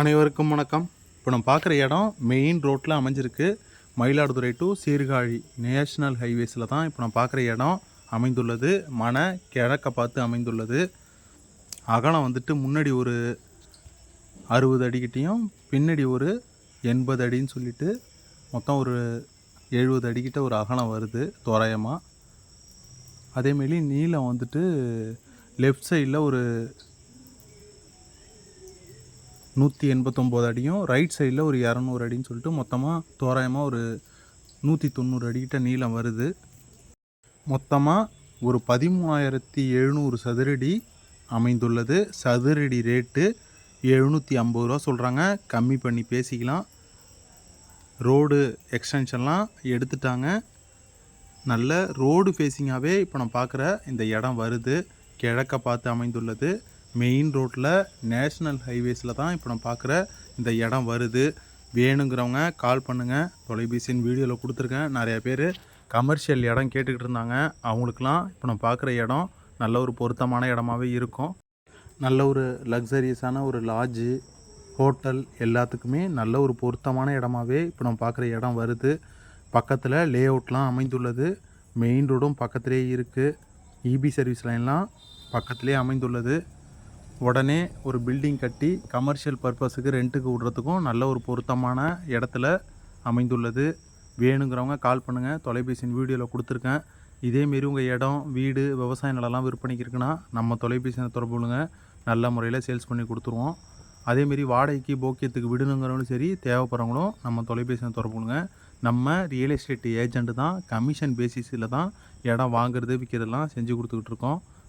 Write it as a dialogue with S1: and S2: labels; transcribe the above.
S1: அனைவருக்கும் வணக்கம். இப்போ நம்ம பார்க்குற இடம் மெயின் ரோட்டில் அமைஞ்சிருக்கு. மயிலாடுதுறை டு சீர்காழி நேஷனல் ஹைவேஸில் தான் இப்போ நம்ம பார்க்குற இடம் அமைந்துள்ளது. மன கிழக்க பார்த்து அமைந்துள்ளது. அகலம் வந்துட்டு முன்னாடி ஒரு அறுபது அடிக்கிட்டையும் பின்னாடி ஒரு எண்பது அடின்னு சொல்லிட்டு மொத்தம் ஒரு எழுபது அடிக்கிட்ட ஒரு அகலம் வருது தோராயமாக அதேமாரி நீளம் வந்துட்டு லெஃப்ட் சைடில் ஒரு நூற்றி எண்பத்தொம்போது அடியும் ரைட் சைடில் ஒரு இரநூறு அடின்னு சொல்லிட்டு மொத்தமாக தோராயமாக ஒரு நூற்றி தொண்ணூறு அடிக்கிட்ட நீளம் வருது. மொத்தமாக ஒரு பதிமூணாயிரத்தி எழுநூறு சதுரடி அமைந்துள்ளது. சதுரடி ரேட்டு எழுநூற்றி ஐம்பது ரூபா சொல்கிறாங்க கம்மி பண்ணி பேசிக்கலாம். ரோடு எக்ஸ்டென்ஷன்லாம் எடுத்துட்டாங்க. நல்ல ரோடு ஃபேஸிங்காகவே இப்போ நான் பார்க்குற இந்த இடம் வருது. கிழக்க பார்த்து அமைந்துள்ளது. மெயின் ரோட்டில் நேஷ்னல் ஹைவேஸில் தான் இப்போ நான் பார்க்குற இந்த இடம் வருது. வேணுங்கிறவங்க கால் பண்ணுங்கள் தொலைபேசின் வீடியோவில் கொடுத்துருக்கேன். நிறையா பேர் கமர்ஷியல் இடம் கேட்டுக்கிட்டு இருந்தாங்க. அவங்களுக்கெலாம் இப்போ நம்ம பார்க்குற இடம் நல்ல ஒரு பொருத்தமான இடமாவே இருக்கும். நல்ல ஒரு லக்ஸரியஸான ஒரு லாட்ஜு ஹோட்டல் எல்லாத்துக்குமே நல்ல ஒரு பொருத்தமான இடமாவே இப்போ நம்ம பார்க்குற இடம் வருது. பக்கத்தில் லே அவுட்லாம் அமைந்துள்ளது. மெயின் ரோடும் பக்கத்துலேயே இருக்குது இபி சர்வீஸ் லைன்லாம் பக்கத்துலேயே அமைந்துள்ளது. உடனே ஒரு பில்டிங் கட்டி கமர்ஷியல் பர்பஸுக்கு ரெண்ட்டுக்கு விடுறதுக்கும் நல்ல ஒரு பொருத்தமான இடத்துல அமைந்துள்ளது. வேணுங்கிறவங்க கால் பண்ணுங்கள் தொலைபேசியின் வீடியோவில் கொடுத்துருக்கேன். இதேமாரி உங்கள் இடம் வீடு விவசாய நிலம்லாம் விற்பனைக்கு இருக்குன்னா நம்ம தொலைபேசியில் தொடர்பு கொள்ளுங்க. நல்ல முறையில் சேல்ஸ் பண்ணி கொடுத்துருவோம். அதேமாரி வாடகைக்கு போக்கியத்துக்கு விடணுங்கிறவங்களும் சரி தேவைப்படுறவங்களும் நம்ம தொலைபேசியில் தொடர்பு கொள்ளுங்க. நம்ம ரியல் எஸ்டேட் ஏஜெண்ட்டு தான் கமிஷன் பேசிஸில் தான் இடம் வாங்குறது விற்கிறதெல்லாம் செஞ்சு கொடுத்துக்கிட்டு இருக்கோம்.